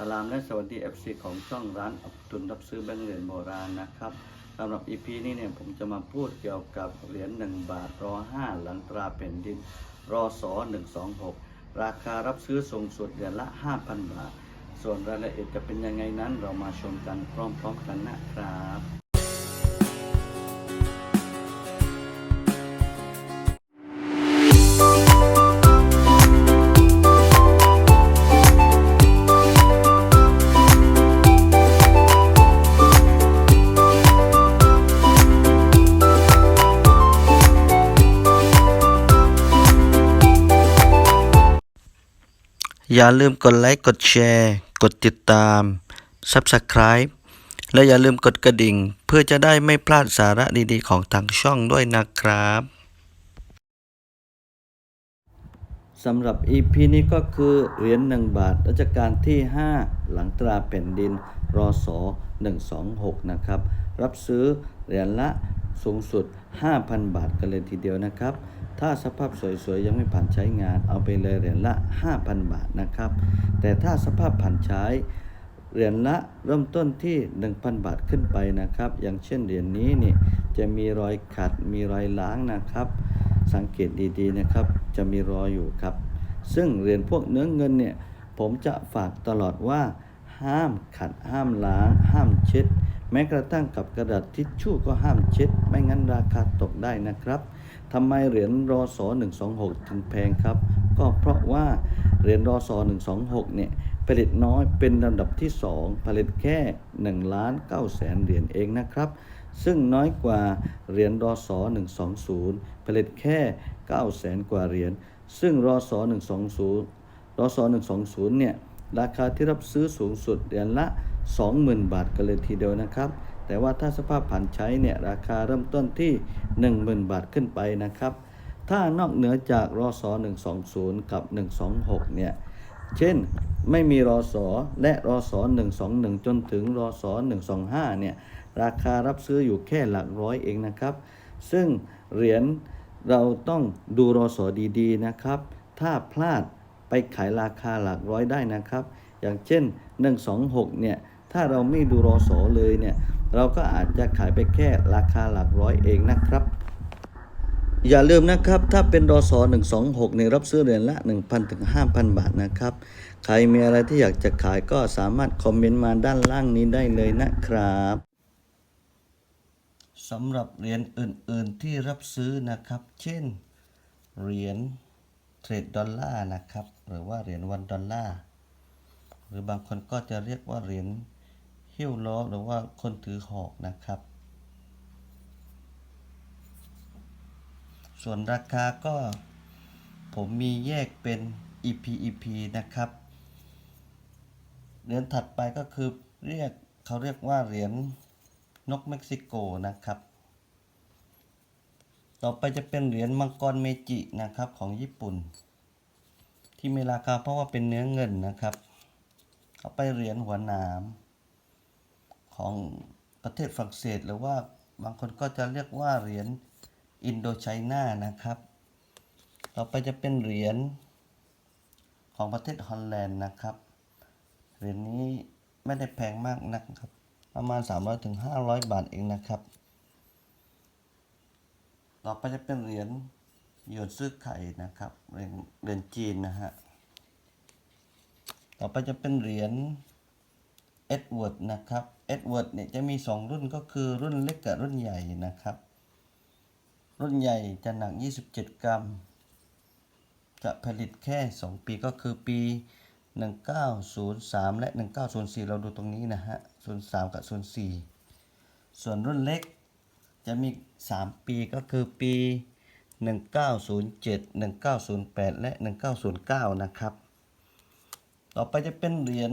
สลามและสวัสดี FC ของช่องร้านอับตุนรับซื้อแบงค์เหรียญโบราณนะครับสำหรับ EP นี้เนี่ยผมจะมาพูดเกี่ยวกับเหรียญ1บาทรอ5หลังตราแผ่นดินรอสอ126 ราคารับซื้อสูงสุดเหรียญละ 5,000 บาท ส่วนรายละเอียดจะเป็นยังไงนั้นเรามาชมกันพร้อมๆกันนะครับ อย่าลืมกดไลค์ กดแชร์ กดติดตาม Subscribe และอย่าลืมกดกระดิ่ง เพื่อจะได้ไม่พลาดสาระดีๆ ของทางช่องด้วยนะครับสำหรับ EP นี้ก็คือเหรียญ1บาทรัชกาลที่ 5 หลังตราแผ่นดินรอสอ126 นะครับ รับซื้อเหรียญละสูงสุด 5,000 บาทกันเลยทีเดียวนะครับ ถ้าสภาพสวยๆ ยังไม่ผ่านใช้งานเอาไปเลยเหรียญละ 5,000 บาทนะครับ แต่ถ้าสภาพผ่านใช้เหรียญละเริ่มต้นที่ 1,000 บาทขึ้นไปนะครับ อย่างเช่นเหรียญนี้นี่จะมีรอยขัดมีรอยล้างนะครับ สังเกตดีๆนะครับ จะมีรอยอยู่ครับ ซึ่งเหรียญพวกเนื้อเงินเนี่ยผมจะฝากตลอดว่า ห้ามขัดห้ามล้าง ห้ามเช็ด แม้กระทั่งกับกระดาษทิชชู่ก็ห้ามเช็ด ไม่งั้นราคาตกได้นะครับ ทำไมเหรียญรอสอ126 ถึงแพงครับ ก็เพราะว่าเหรียญรอสอ126 เนี่ยผลิตน้อยเป็นลำดับที่ 2 ผลิตแค่1ล้าน9แสนเหรียญเองนะครับ ซึ่งน้อยกว่าเหรียญรอสอ120 ผลิตแค่9แสนกว่าเหรียญซึ่งรอสอ120รอสอ120 เนี่ยราคาที่รับซื้อสูงสุดเหรียญละ 20,000 บาทกันเลยทีเดียวนะครับ แต่ว่าถ้าสภาพผ่านใช้เนี่ยราคาเริ่มต้นที่ 10,000 บาทขึ้นไปนะครับ ถ้านอกเหนือจากรอสอ120 กับ 126 เนี่ย เช่นไม่มีรอสอและรอสอ121 จนถึงรอสอ125 เนี่ย ราคารับซื้ออยู่แค่หลักร้อยเองนะครับ ซึ่งเหรียญเราต้องดูรอสอดีๆนะครับ ถ้าพลาดไปขายราคาหลักร้อยได้นะครับ อย่างเช่น 126 เนี่ย ถ้าเราไม่ดูรอสอเลยเนี่ย เราก็อาจจะขายไปแค่ราคาหลักร้อยเองนะครับ อย่าลืมนะครับ ถ้าเป็นรอสอ126เนี่ยรับซื้อเหรียญละ 1,000ถึง5,000 บาทนะครับ ใครมีอะไรที่อยากจะขายก็สามารถคอมเมนต์มาด้านล่างนี้ได้เลยนะครับสำหรับเหรียญอื่น ๆ ที่รับซื้อนะครับ เช่น เหรียญเทรดดอลลาร์นะครับ หรือว่าเหรียญวันดอลลาร์ หรือบางคนก็จะเรียกว่าเหรียญ หิ้วล้อหรือว่าคนถือหอกนะครับ ส่วนราคาก็ ผมมีแยกเป็น EP EP นะครับ เหรียญถัดไปก็คือเรียกเขาเรียกว่าเหรียญนกเม็กซิโกนะครับ ต่อไปจะเป็นเหรียญมังกรเมจินะครับของญี่ปุ่น ที่มีราคาเพราะว่าเป็นเนื้อเงินนะครับต่อไปเหรียญหัวหนาม ของประเทศฝรั่งเศส หรือว่าบางคนก็จะเรียกว่าเหรียญอินโดไชน่านะครับ ต่อไปจะเป็นเหรียญของประเทศฮอลแลนด์นะครับ เหรียญนี้ไม่ได้แพงมากนักครับ ประมาณ 300ถึง500 บาทเองนะครับ ต่อไปจะเป็นเหรียญหยวนซื้อไข่นะครับ เหรียญเหรียญจีนนะฮะ ต่อไปจะเป็นเหรียญ เอ็ดเวิร์ดนะครับเอ็ดเวิร์ดเนี่ยจะมี 2 รุ่นก็คือรุ่นเล็กกับรุ่นใหญ่นะครับ รุ่นใหญ่จะหนัก 27 กรัม จะผลิตแค่ 2 ปีก็คือปี 1903 และ 1904 เราดูตรงนี้นะฮะ 03 กับ 04 ส่วนรุ่นเล็กจะมี 3 ปีก็คือปี 1907 1908 และ 1909 นะครับ ต่อไปจะเป็นเหรียญ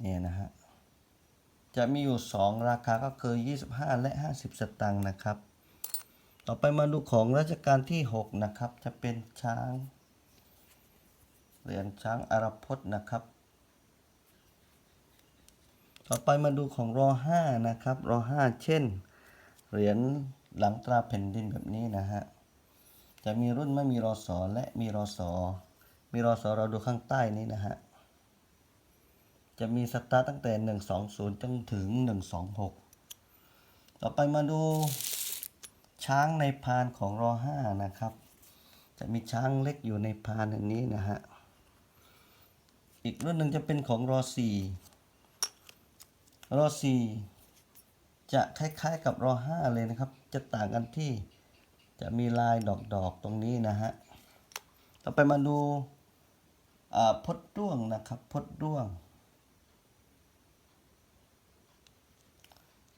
เนี่ยนะฮะ จะมีอยู่ 2 ราคาก็คือ 25 และ 50 สตังค์นะครับ ต่อไปมาดูของรัชกาลที่ 6 นะครับ จะเป็นช้างเหรียญช้างอารพจน์นะครับ ต่อไปมาดูของรอ5นะครับรอ5เช่น เหรียญหลังตราแผ่นดินแบบนี้นะฮะ จะมีรุ่นไม่มีรอสอและมีรอสอมีรอสอเราดูข้างใต้นี้นะฮะ จะมีสตาร์ตตั้งแต่ 120 จนถึง 126 ต่อไปมาดูช้างในพานของรอ5นะครับ จะมีช้างเล็กอยู่ในพานอย่างนี้นะฮะ อีกรุ่นหนึ่งจะเป็นของรอ4รอ4จะคล้ายๆกับรอ5เลยนะครับ จะต่างกันที่จะมีลายดอกๆตรงนี้นะฮะ ต่อไปมาดูพดด้วงนะครับ พดด้วง